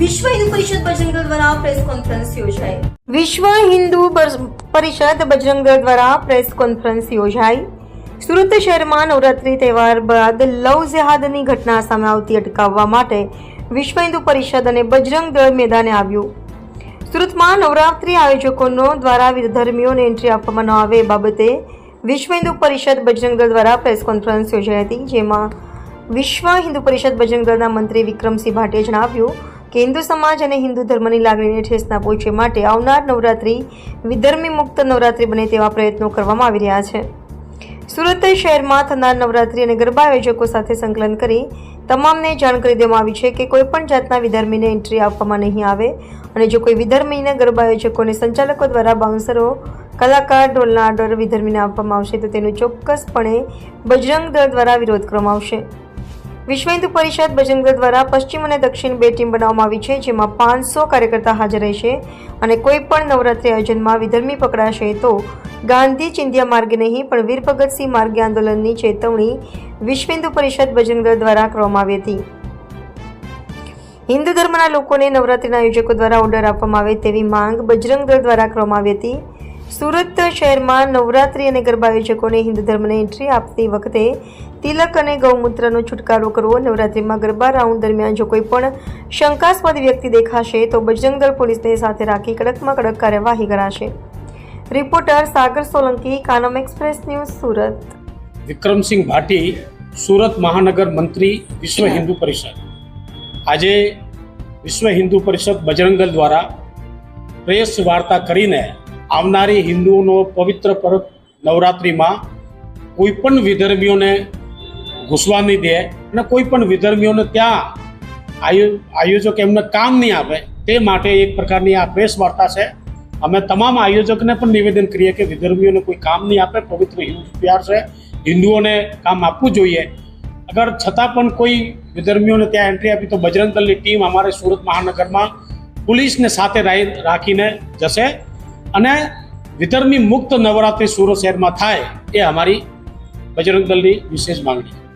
વિશ્વ હિન્દુ પરિષદ બજરંગદળ દ્વારા press conference યોજાઈ. વિશ્વ હિન્દુ પરિષદ બજરંગદળ દ્વારા પ્રેસ કોન્ફરન્સ યોજાઈ. સુરત શહેરમાં નવરાત્રી તહેવાર બાદ લવ જેહાદની ઘટના સામે આવતી અટકાવવા માટે વિશ્વ હિન્દુ પરિષદ અને બજરંગ દળ મેદાને આવ્યું. સુરતમાં નવરાત્રી આયોજકોનો દ્વારા વિધર્મીઓને એન્ટ્રી આપવામાં ન આવે બાબતે વિશ્વ હિન્દુ પરિષદ બજરંગ દ્વારા પ્રેસ કોન્ફરન્સ યોજાઈ હતી, જેમાં વિશ્વ હિન્દુ પરિષદ બજરંગ મંત્રી વિક્રમસિંહ ભાટીએ જણાવ્યું કે હિન્દુ સમાજ અને હિન્દુ ધર્મની લાગણીને ઠેસ ના પહોંચે માટે આવનાર નવરાત્રી વિધર્મી મુક્ત નવરાત્રી બને તેવા પ્રયત્નો કરવામાં આવી રહ્યા છે. સુરત શહેરમાં થનાર નવરાત્રી અને ગરબા આયોજકો સાથે સંકલન કરી તમામને જાણ દેવામાં આવી છે કે કોઈપણ જાતના વિધર્મીને એન્ટ્રી આપવામાં નહીં આવે અને જો કોઈ વિધર્મીને ગરબા આયોજકોને સંચાલકો દ્વારા બાઉન્સરો, કલાકાર ઢોલના આર્ડર વિધર્મીને આપવામાં આવશે તો તેનો ચોક્કસપણે બજરંગ દળ દ્વારા વિરોધ કરવામાં આવશે. વિશ્વ હિન્દુ પરિષદ બજરંગ દ્વારા પશ્ચિમ અને દક્ષિણ બે ટીમ બનાવવામાં આવી છે, જેમાં પાંચસો કાર્યકર્તા હાજર રહેશે અને કોઈ પણ નવરાત્રી આયોજનમાં વિધર્મી પકડાશે તો ગાંધી ચિંધ્યા માર્ગે નહીં, પણ વીર ભગતસિંહ માર્ગે આંદોલનની ચેતવણી વિશ્વ હિન્દુ પરિષદ બજરંગ દ્વારા કરવામાં આવી હતી. હિન્દુ ધર્મના લોકોને નવરાત્રીના આયોજકો દ્વારા ઓર્ડર આપવામાં આવે તેવી માંગ બજરંગ દળ દ્વારા કરવામાં આવી હતી. સુરત શહેરમાં નવરાત્રી અને ગરબા આયોજકોને હિન્દુ ધર્મને એન્ટ્રી આપતી વખતે તિલક અને ગૌમૂત્રનો છુટકારો કરવો. નવરાત્રીમાં ગરબા રાઉન્ડ દરમિયાન જો કોઈ પણ શંકાસ્પદ વ્યક્તિ દેખાશે તો બજરંગ પોલીસને સાથે રાખી કડકમાં કડક કાર્યવાહી કરાશે. Reporter Sagar Solanki, Kanam express news, Surat. Vikramsinh Bhati, Surat મહાનગર મંત્રી, વિશ્વ હિન્દુ પરિષદ. આજે વિશ્વ હિન્દુ પરિષદ બજરંગલ દ્વારા પ્રેસ વાર્તા કરીને આવનારી હિન્દુઓનો પવિત્ર પર્વ નવરાત્રિમાં કોઈ પણ વિધર્મીઓને ઘૂસવા નહીં દે અને કોઈ પણ વિધર્મીઓને ત્યાં આયો, આયોજક એમને કામ નહીં આપે, તે માટે એક પ્રકારની આ પ્રેસ વાર્તા છે. અમે તમામ આયોજકને પણ નિવેદન કરીએ કે વિધર્મીઓને કોઈ કામ નહીં આપે, પવિત્ર હિન્દુ પ્યાર છે. હિન્દુઓને કામ આપવું જોઈએ. અગર છતાં પણ કોઈ વિધર્મીઓને ત્યાં એન્ટ્રી આપી, તો બજરંગ દળની ટીમ અમારે સુરત મહાનગરમાં પોલીસને સાથે રાખીને જશે. અને વિધર્મી મુક્ત નવરાત્રિ સુરત શહેરમાં થાય એ અમારી બજરંગ દળની વિશેષ માંગણી